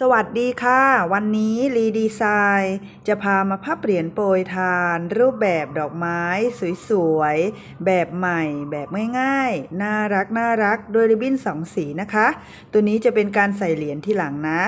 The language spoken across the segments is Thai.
สวัสดีค่ะ วันนี้รีดีไซน์จะพามาพับเหรียญโปรยทาน รูปแบบดอกไม้สวยๆ แบบใหม่แบบง่ายๆ น่ารักน่ารักโดยริบบิ้นสองสีนะคะ ตัวนี้จะเป็นการใส่เหรียญที่หลังนะ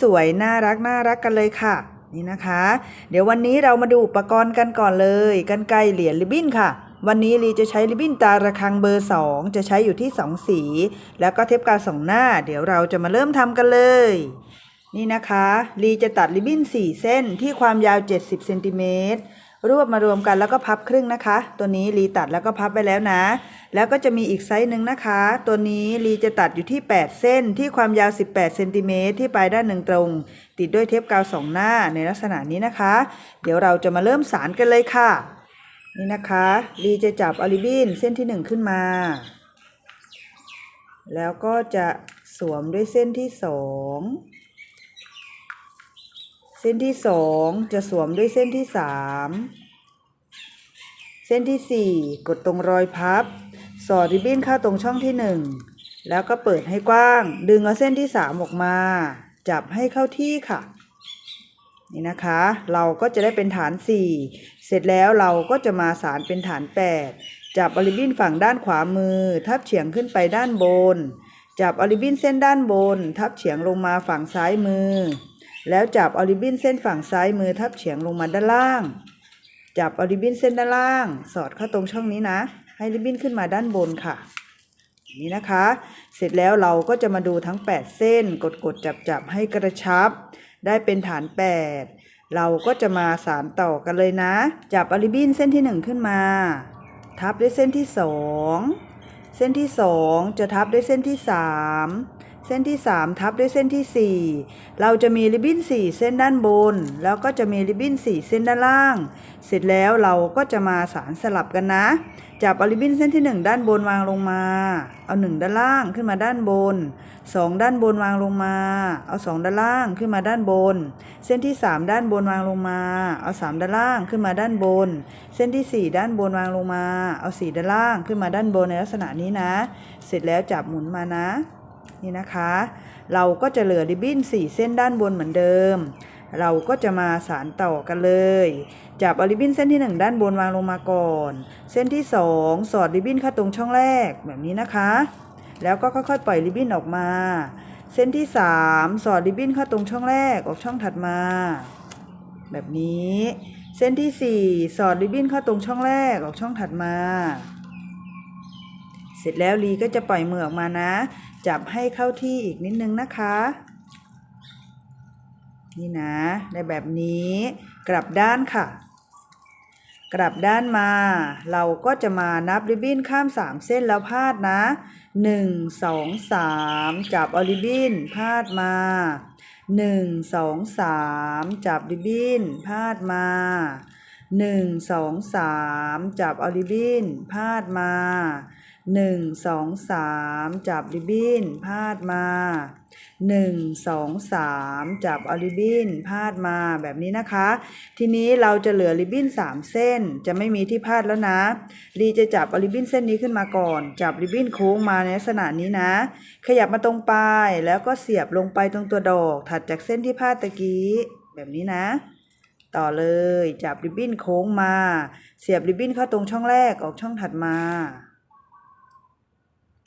สวยๆ น่ารักน่ารักกันเลยค่ะ นี่นะคะ เดี๋ยววันนี้เรามาดูอุปกรณ์กันก่อนเลยกันไกรเหรียญริบบิ้นค่ะ วันนี้ลีจะใช้ริบบิ้นตาระฆังเบอร์ 2 จะใช้อยู่ที่ 2 สี แล้วก็เทปกาวสองหน้า เดี๋ยวเราจะมาเริ่มทำกันเลย นี่นะคะลีจะตัดริบบิ้น 4 เส้นที่ความยาว 70เซนติเมตรรวบมารวมกันแล้วก็พับครึ่งนะคะ ตัวนี้ลีตัดแล้วก็พับไปแล้วนะ แล้วก็จะมีอีกไซส์หนึ่งนะคะ ตัวนี้ลีจะตัดอยู่ที่ 8 เส้นที่ความยาว 18เซนติเมตรที่ปลายด้านหนึ่งตรง ติดด้วยเทปกาวสองหน้าในลักษณะนี้นะคะ เดี๋ยวเราจะมาเริ่มสารกันเลยค่ะ นี่นะคะลีจะจับอลิบินเส้นที่หนึ่งขึ้นมา แล้วก็จะสวมด้วยเส้นที่สองเส้นที่สองจะสวมด้วยเส้นที่สามเส้นที่สี่กดตรงรอยพับ สอดริบบิ้นเข้าตรงช่องที่หนึ่งแล้วก็เปิดให้กว้าง ดึงเอาเส้นที่สามออกมา จับให้เข้าที่ค่ะ นี่นะคะ เราก็จะได้เป็นฐาน4 เสร็จแล้วเราก็จะมาสารเป็นฐาน 8 จับอลิบินฝั่งด้านขวามือ ทับเฉียงขึ้นไปด้านบน จับอลิบินเส้นด้านบน ทับเฉียงลงมาฝั่งซ้ายมือ แล้วจับอลิบินเส้นฝั่งซ้ายมือ ทับเฉียงลงมาด้านล่าง จับอลิบินเส้นด้านล่าง สอดเข้าตรงช่องนี้นะ ให้ริบบินขึ้นมาด้านบนค่ะนี่นะคะ เสร็จแล้วเราก็จะมาดูทั้ง 8 เส้น กดกดจับจับให้กระชับ ได้เป็นฐาน 8 เราก็จะมาสารต่อกันเลยนะ จับอลิบินเส้นที่ 1 ขึ้นมา ทับด้วยเส้นที่ 2 เส้นที่ 2 จะทับด้วยเส้นที่ 3 เส้นที่ 3 ทับด้วยเส้นที่ 4 เราจะมีริบบิ้น 4 เส้นด้านบน แล้วก็จะมีริบบิ้น 4 เส้นด้านล่าง เสร็จแล้วเราก็จะมาสารสลับกันนะ จับอลิบบิ้นเส้นที่ 1 ด้านบนวางลงมา เอา 1 ด้านล่างขึ้นมาด้านบน 2 ด้านบนวางลงมา เอา 2 ด้านล่างขึ้นมาด้านบน เส้นที่ 3 ด้านบนวางลงมา เอา 3 ด้านล่างขึ้นมาด้านบน เส้นที่ 4 ด้านบนวางลงมา เอา 4 ด้านล่างขึ้นมาด้านบนในลักษณะนี้นะ เสร็จแล้วจับหมุนมานะ นี่นะคะ เราก็จะเหลือริบบิ้น4 เส้นด้านบนเหมือนเดิม เราก็จะมาสารต่อกันเลย จับอาริบบิ้นเส้นที่ 1 ด้านบนวางลงมาก่อน เส้นที่ 2 สอดริบบิ้นเข้าตรงช่องแรกแบบนี้นะคะ แล้วก็ค่อยๆปล่อยริบบิ้นออกมา เส้นที่ 3 สอดริบบิ้นเข้าตรงช่องแรกออกช่องถัดมา แบบนี้เส้นที่ 4 สอดริบบิ้นเข้าตรงช่องแรกออกช่องถัดมา เสร็จแล้วลีก็จะปล่อยมือออกมานะ จับให้เข้าที่อีกนิดนึงนะคะ นี่นะได้แบบนี้กลับด้านค่ะ กลับด้านมา เราก็จะมานับริบบิ้นข้าม 3 เส้นแล้วพาดนะ 1 2 3 จับเอาริบบิ้นพาดมา1 2 3จับริบบิ้นพาดมา1 2 3จับอาริบบิ้นพาดมา 1 2 3จับริบบิ้นพาดมาหนึ่งสองสามจับเอาริบบิ้นพาดมาแบบนี้นะคะ ทีนี้เราจะเหลือริบบิ้นสามเส้นจะไม่มีที่พาดแล้วนะลีจะจับเอาริบบิ้นเส้นนี้ขึ้นมาก่อน จับริบบิ้นโค้งมาในลักษณะนี้นะ ขยับมาตรงปลายแล้วก็เสียบลงไปตรงตัวดอก ถัดจากเส้นที่พาดตะกี้แบบนี้นะต่อเลยจับริบบิ้นโค้งมา เสียบริบบิ้นเข้าตรงช่องแรกออกช่องถัดมา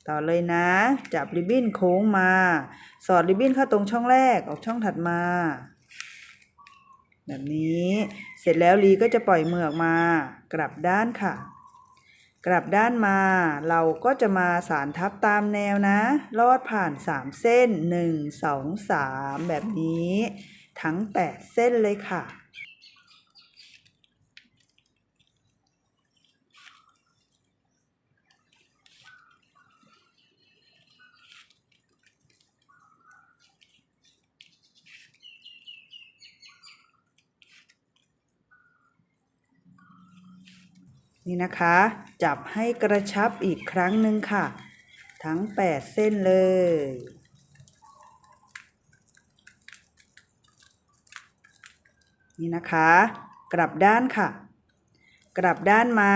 ต่อเลยนะ จับริบบิ้นโค้งมา สอดริบบิ้นเข้าตรงช่องแรกออกช่องถัดมา แบบนี้เสร็จแล้วลีก็จะปล่อยมือออกมา กลับด้านค่ะ กลับด้านมา เราก็จะมาสารทับตามแนวนะ ลอดผ่าน 3 เส้น 1 2 3 แบบนี้ ทั้ง 8 เส้นเลยค่ะ นี่นะคะ จับให้กระชับอีกครั้งหนึ่งค่ะ ทั้ง 8 เส้นเลย นี่นะคะ กลับด้านค่ะ กลับด้านมา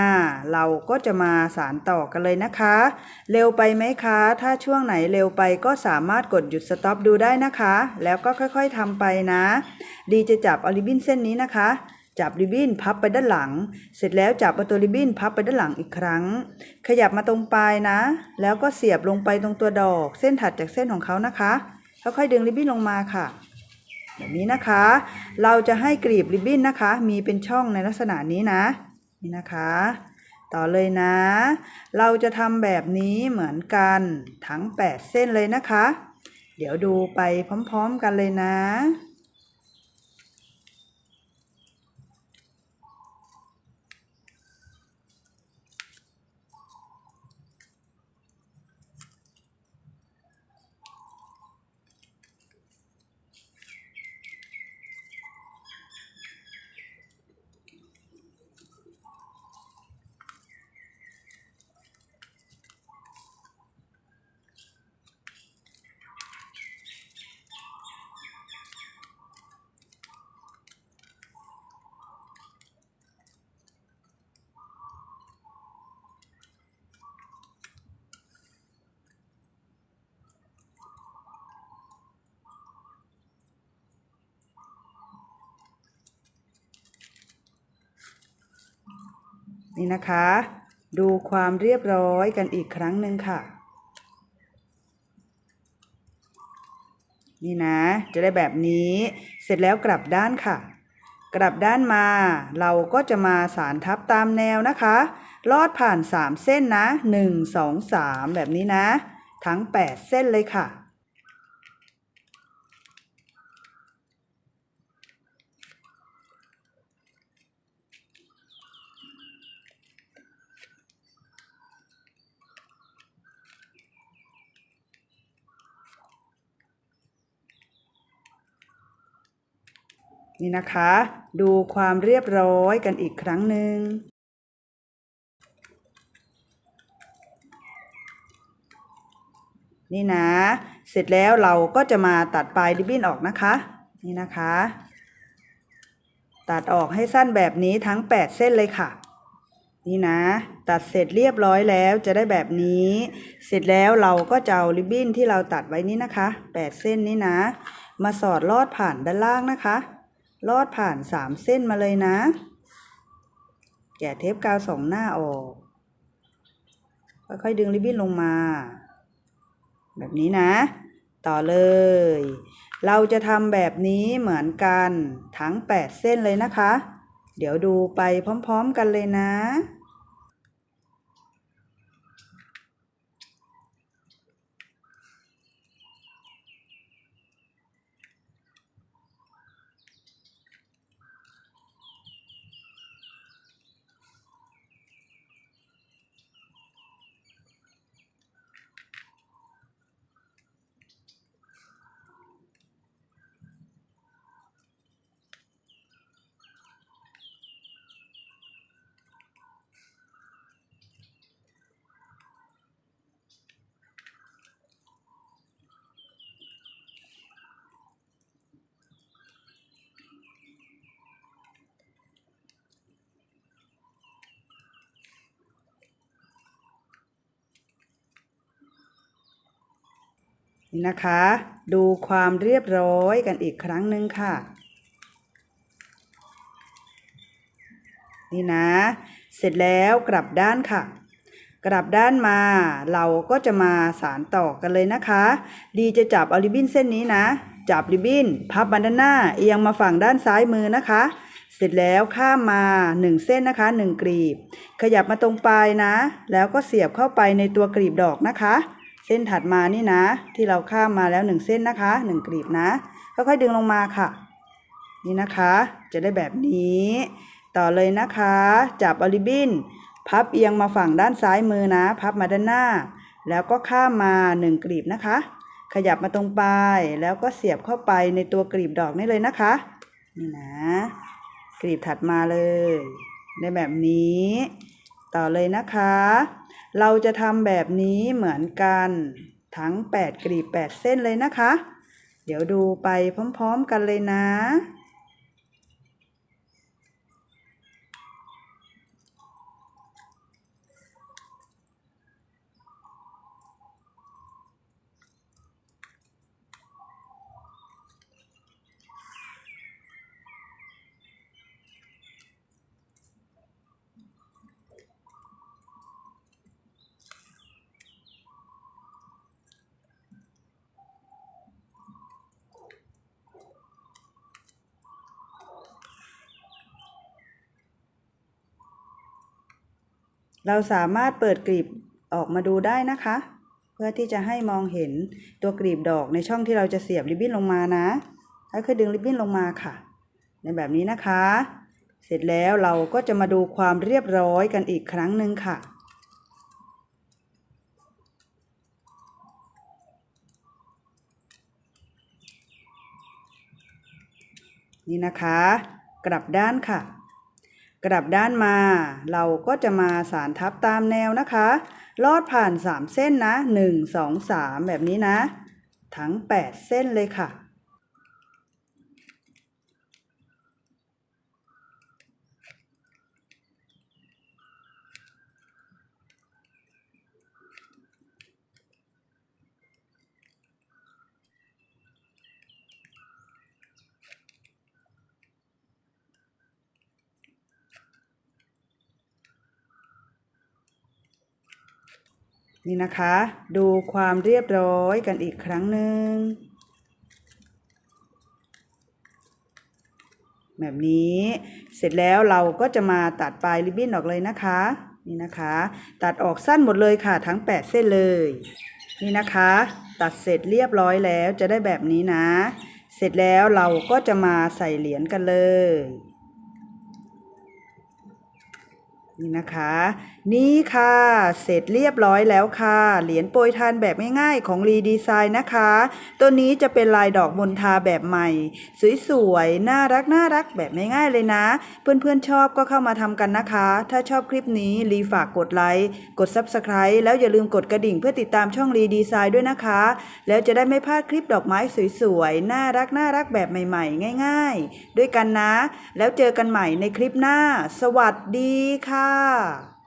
เราก็จะมาสารต่อกันเลยนะคะ เร็วไปไหมคะ ถ้าช่วงไหนเร็วไปก็สามารถกดหยุดสต็อปดูได้นะคะ แล้วก็ค่อยๆทำไปนะ ดีจะจับอาริบินเส้นนี้นะคะ จับริบบิ้นพับไปด้านหลัง เสร็จแล้วจับเอาตัวริบบิ้นพับไปด้านหลังอีกครั้ง ขยับมาตรงปลายนะ แล้วก็เสียบลงไปตรงตัวดอก เส้นถัดจากเส้นของเขานะคะค่อยๆดึงริบบิ้นลงมาค่ะ แบบนี้นะคะ เราจะให้กรีบริบบิ้นนะคะ มีเป็นช่องในลักษณะนี้นะ นี่นะคะ ต่อเลยนะ เราจะทำแบบนี้เหมือนกันทั้ง 8 เส้นเลยนะคะ เดี๋ยวดูไปพร้อมๆกันเลยนะ นี่นะคะ ดูความเรียบร้อยกันอีกครั้งหนึ่งค่ะ นี่นะ จะได้แบบนี้เสร็จแล้วกลับด้านค่ะ กลับด้านมาเราก็จะมาสารทับตามแนวนะคะ ลอดผ่าน 3 เส้นนะ 1 2 3 แบบนี้นะ ทั้ง 8 เส้นเลยค่ะ นี่นะคะ ดูความเรียบร้อยกันอีกครั้งหนึ่งนี่นะ เสร็จแล้วเราก็จะมาตัดปลายริบบิ้นออกนะคะ นี่นะคะ ตัดออกให้สั้นแบบนี้ทั้ง 8 เส้นเลยค่ะ นี่นะ ตัดเสร็จเรียบร้อยแล้วจะได้แบบนี้ เสร็จแล้วเราก็จะเอาริบบิ้นที่เราตัดไว้นี้นะคะ 8 เส้นนี้นะ มาสอดลอดผ่านด้านล่างนะคะ ลอดผ่านสามเส้นมาเลยนะ แกะเทปกาวสองหน้าออก ค่อยๆดึงริบบิ้นลงมา แบบนี้นะ ต่อเลย เราจะทำแบบนี้เหมือนกัน ทั้ง 8 เส้นเลยนะคะ เดี๋ยวดูไปพร้อมๆกันเลยนะ นี่นะคะ ดูความเรียบร้อยกันอีกครั้งหนึ่งค่ะ นี่นะ เสร็จแล้วกลับด้านค่ะ กลับด้านมา เราก็จะมาสารต่อกันเลยนะคะ ดีจะจับเอาริบบิ้นเส้นนี้นะ จับริบบิ้น พับมาด้านหน้าเอียงมาฝั่งด้านซ้ายมือนะคะ เสร็จแล้วข้ามมา 1 เส้นนะคะ 1 กลีบ ขยับมาตรงปลายนะ แล้วก็เสียบเข้าไปในตัวกลีบดอกนะคะ เส้นถัดมานี่นะ ที่เราข้ามมาแล้ว1เส้นนะคะ1กลีบนะค่อยๆดึงลงมาค่ะ นี่นะคะ จะได้แบบนี้ ต่อเลยนะคะ จับอลิบิน พับเอียงมาฝั่งด้านซ้ายมือนะ พับมาด้านหน้า แล้วก็ข้ามมา1กลีบนะคะ ขยับมาตรงปลายแล้วก็เสียบเข้าไปในตัวกลีบดอกนี่เลยนะคะ นี่นะ กลีบถัดมาเลยในแบบนี้ ต่อเลยนะคะ เราจะทำแบบนี้เหมือนกันทั้ง 8กลีบ8 เส้นเลยนะคะ เดี๋ยวดูไปพร้อมๆกันเลยนะ เราสามารถเปิดกลีบออกมาดูได้นะคะ เพื่อที่จะให้มองเห็นตัวกลีบดอกในช่องที่เราจะเสียบริบบิ้นลงมานะแล้วคือดึงริบบิ้นลงมาค่ะ ในแบบนี้นะคะ เสร็จแล้วเราก็จะมาดูความเรียบร้อยกันอีกครั้งหนึ่งค่ะนี่นะคะ กลับด้านค่ะ กลับด้านมา เราก็จะมาสารทับตามแนวนะคะ ลอดผ่าน 3 เส้นนะ 1 2 3 แบบนี้นะ ทั้ง 8 เส้นเลยค่ะ นี่นะคะ ดูความเรียบร้อยกันอีกครั้งหนึ่ง แบบนี้เสร็จแล้วเราก็จะมาตัดปลายริบบิ้นออกเลยนะคะ นี่นะคะ ตัดออกสั้นหมดเลยค่ะทั้ง 8 เส้นเลย นี่นะคะ ตัดเสร็จเรียบร้อยแล้วจะได้แบบนี้นะ เสร็จแล้วเราก็จะมาใส่เหรียญกันเลย นี่นะคะ นี่ค่ะ เสร็จเรียบร้อยแล้วค่ะ เหรียญโปรยทานแบบง่ายๆของรีดีไซน์นะคะ ตัวนี้จะเป็นลายดอกมณฑาแบบใหม่ สวยๆ น่ารักน่ารักแบบง่ายๆเลยนะ เพื่อนๆชอบก็เข้ามาทำกันนะคะ ถ้าชอบคลิปนี้รีฝากกดไลค์กด Subscribe แล้วอย่าลืมกดกระดิ่งเพื่อติดตามช่องรีดีไซน์ด้วยนะคะ แล้วจะได้ไม่พลาดคลิปดอกไม้สวยๆ น่ารักน่ารักแบบใหม่ๆ ง่าย ๆ ด้วยกันนะ แล้วเจอกันใหม่ในคลิปหน้า สวัสดีค่ะ啊。